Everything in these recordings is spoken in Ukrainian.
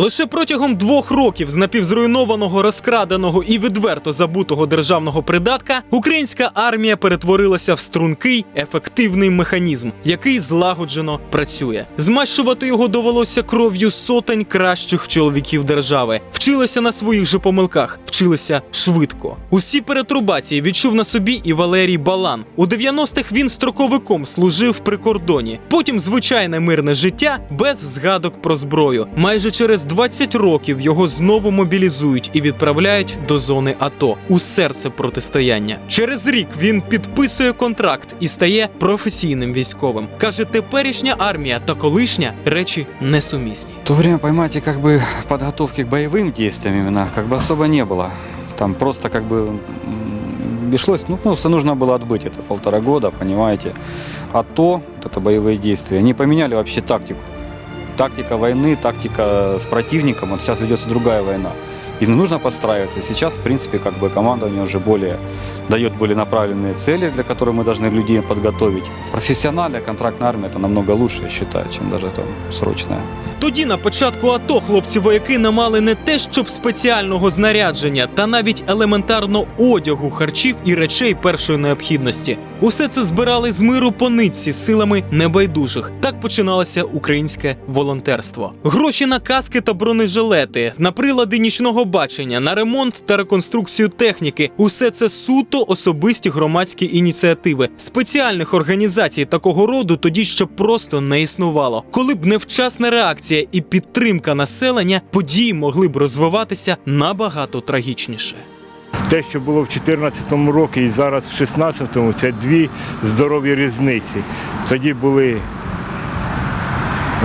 Лише протягом двох років з напівзруйнованого, розкраденого і відверто забутого державного придатка українська армія перетворилася в стрункий ефективний механізм, який злагоджено працює. Змащувати його довелося кров'ю сотень кращих чоловіків держави. Вчилися на своїх же помилках, вчилися швидко. Усі перетрубації відчув на собі і Валерій Балан. У 90-х він строковиком служив при кордоні. Потім звичайне мирне життя без згадок про зброю. Майже через 20 років його знову мобілізують і відправляють до зони АТО у серце протистояння. Через рік він підписує контракт і стає професійним військовим. каже, теперішня армія та колишня речі несумісні. В то время, поймайте, как бы подготовки к боевым действиям именно как бы особо не было. Там просто как бы м, пришлось, ну просто нужно было отбыть это полтора года, понимаете. А то, вот это боевые действия, они поменяли вообще тактику. Тактика войны, тактика с противником, вот сейчас ведется другая война. И нужно подстраиваться. Сейчас, в принципе, как бы командование уже более дает более направленные цели, для которых мы должны людей подготовить. Профессиональная контрактная армия это намного лучше, я считаю, чем даже там срочная. Тоді на початку АТО хлопці-вояки не мали не те, щоб спеціального знарядження, та навіть елементарно одягу, харчів і речей першої необхідності. Усе це збирали з миру по нитці силами небайдужих. Так починалося українське волонтерство. Гроші на каски та бронежилети, на прилади нічного бачення, на ремонт та реконструкцію техніки. Усе це суто особисті громадські ініціативи. Спеціальних організацій такого роду тоді ще просто не існувало. Коли б невчасна реакція і підтримка населення, події могли б розвиватися набагато трагічніше. Те, що було в 2014 році і зараз в 2016, це дві здорові різниці. Тоді були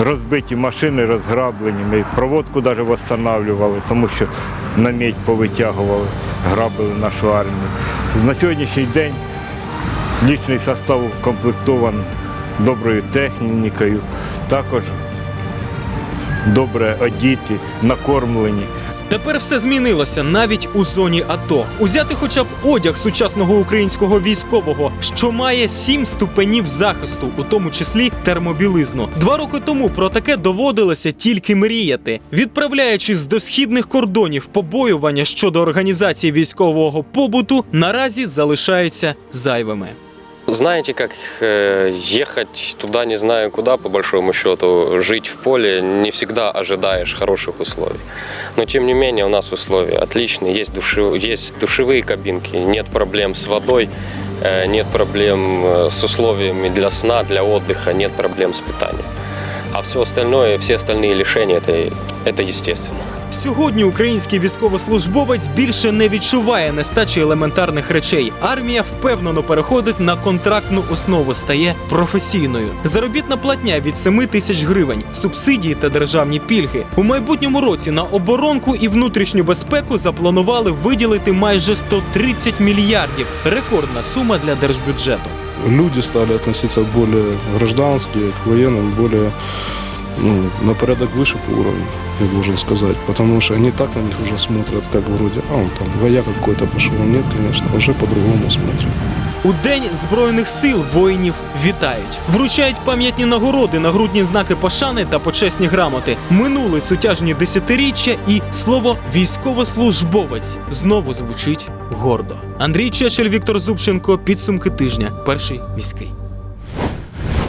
розбиті машини, розграблені. Ми проводку навіть встановлювали, тому що на медь повитягували, грабили нашу армію. На сьогоднішній день лічний состав комплектований доброю технікою, також добре одіті, накормлені. Тепер все змінилося навіть у зоні АТО. Узяти хоча б одяг сучасного українського військового, що має сім ступенів захисту, у тому числі термобілизну. Два роки тому про таке доводилося тільки мріяти, відправляючись до східних кордонів, побоювання щодо організації військового побуту наразі залишаються зайвими. Знаете, как э, ехать туда не знаю куда, по большому счету, жить в поле, не всегда ожидаешь хороших условий. Но тем не менее у нас условия отличные, есть, души, есть душевые кабинки, нет проблем с водой, э, нет проблем э, с условиями для сна, для отдыха, нет проблем с питанием. А все остальное, все остальные лишения, это, это естественно. Сьогодні український військовослужбовець більше не відчуває нестачі елементарних речей. Армія впевнено переходить на контрактну основу, стає професійною. Заробітна платня від 7 тисяч гривень, субсидії та державні пільги. У майбутньому році на оборонку і внутрішню безпеку запланували виділити майже 130 мільярдів. Рекордна сума для держбюджету. люди стали относиться более граждански, к военным, более ну, на порядок выше по уровню, я должен сказать. Потому что они так на них уже смотрят, как вроде, а он там вояк какой-то пошел. Нет, конечно, уже по-другому смотрят. У День Збройних сил воїнів вітають, вручають пам'ятні нагороди, нагрудні знаки пошани та почесні грамоти. Минули сутяжні десятиріччя, і слово військовослужбовець знову звучить гордо. Андрій Чечель, Віктор Зубченко. Підсумки тижня. Перший міський.